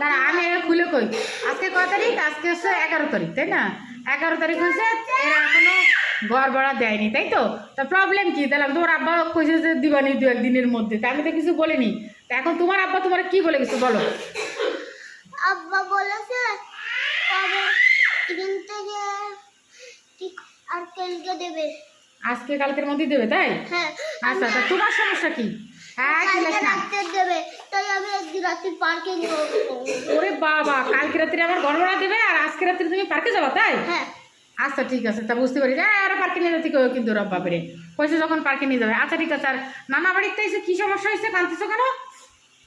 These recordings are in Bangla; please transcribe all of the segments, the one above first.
দাঁড়া আমি এটা খুলে কই? আজকে কয় তারিখ? আজকে হচ্ছে এগারো তারিখ তাই না? এগারো তারিখ হয়েছে এরা এখনও ঘর ভাড়া দেয়নি তাই তো? তা প্রবলেম কি? তাহলে তোমার আব্বা কইছে যে দিবানি দু একদিনের মধ্যে। তা আমি তো কিছু বলিনি। তা এখন তোমার আব্বা তোমার কি বলে গেছে বলো? আব্বা বলেছে কবে এখান থেকে ঠিক আর কালকে দেবে। আজকে কালকের মধ্যেই দেবে তাই? হ্যাঁ। আচ্ছা আচ্ছা তোমার সমস্যা কি? হ্যাঁ দেবে। তাই আমি একদিন রাত্রি পার্কে যাব ওরে বাবা কালকে রাত্রে আবার ঘর ভাড়া দেবে আর আজকে রাত্রে তুমি পার্কে যাবা তাই? হ্যাঁ। আচ্ছা ঠিক আছে তা বুঝতে পারি। হ্যাঁ আর পার্কে নিয়ে যেতে কেউ কিন্তু রব্বা পেরে কইছে যখন পার্কে নিয়ে যাবে। আচ্ছা ঠিক আছে আর নানা বাড়িতে এসে কি সমস্যা হয়েছে? কাঁদতেছো কেন?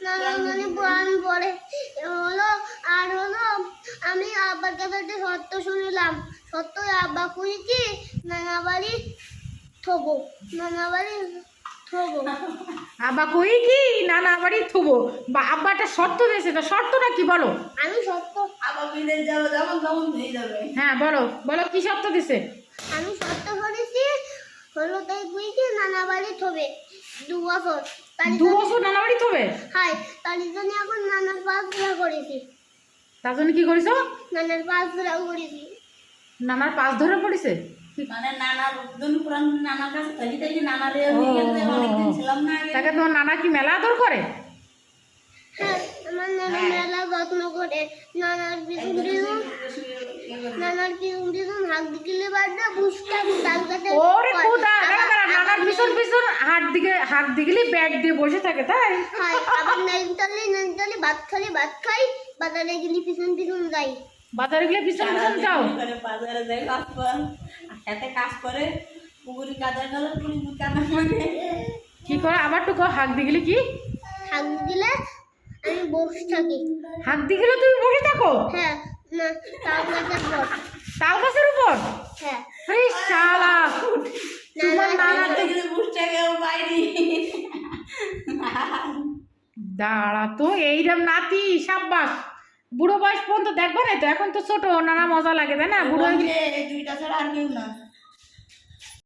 না মানে প্রাণ পড়ে হলো আর হলো আমি আব্বার কাছে একটা সত্য শুনলাম। সত্য আব্বা কই কি? নানা বাড়ি থবো। নানা বাড়ি থবো। আব্বা কই কি? নানা বাড়ি থুবো বা আব্বা একটা শর্ত দিয়েছে তা শর্তটা কি বলো? আমি শর্ত। আবার বিদেশ যাবে যেমন তেমন হয়ে যাবে। হ্যাঁ বলো বলো কি শর্ত দিছে আমি সত্য শুনেছি হলো তাই কই কি নানা বাড়ি থবে দু বছর। দু বছর নানা বাড়ি থবে? হাই তার জন্য এখন নানার পাঁচ ফেরা করেছি। তার জন্য কি করেছ? নানার পাঁচ ফেরা করেছি। নানার পাশ ধরে পড়েছে মানে নানার জন্য পুরান নানার কাছে থাকি থাকি নানারে নিয়ে গেছে অনেকদিন ছিলাম না আগে তাকে তোমার নানা কি মেলা আদর করে? হ্যাঁ আমার নানা মেলা যত্ন করে। নানার পিছন পিছন নানার পিছন পিছন হাত দিলে বাড়না বুঝটা তার কাছে ওরে খুদা দাঁড়া দাঁড়া নানার পিছন পিছন হাত দিকে হাত দিগলি ব্যাগ দিয়ে বসে থাকে তাই? আবার ভাত খালি ভাত খাই বাজারে গেলি পিছন পিছন যাই। বাজারে গেলে পিছন পিছন যাও। বাজারে যায় কাজ করে। সাথে কাজ করে পুকুরি কাদা গেল মানে। কি করে? আবার তো কও, হাত দিগলি কি? হাত দিলে আমি বসে থাকি। হাত দিগলে তুমি বসে থাকো? হ্যাঁ না বস তাল গাছের উপর? হ্যাঁ। আরে শালা তোমার তো দেখলে বুঝতে গেল বাইরে। দাঁড়া তো এইরকম নাতি সাব্বাস। বুড়ো বয়স পর্যন্ত দেখব না তো? এখন তো ছোট নানা মজা লাগে তাই না? বুড়ো দুইটা ছাড়া আর কেউ না।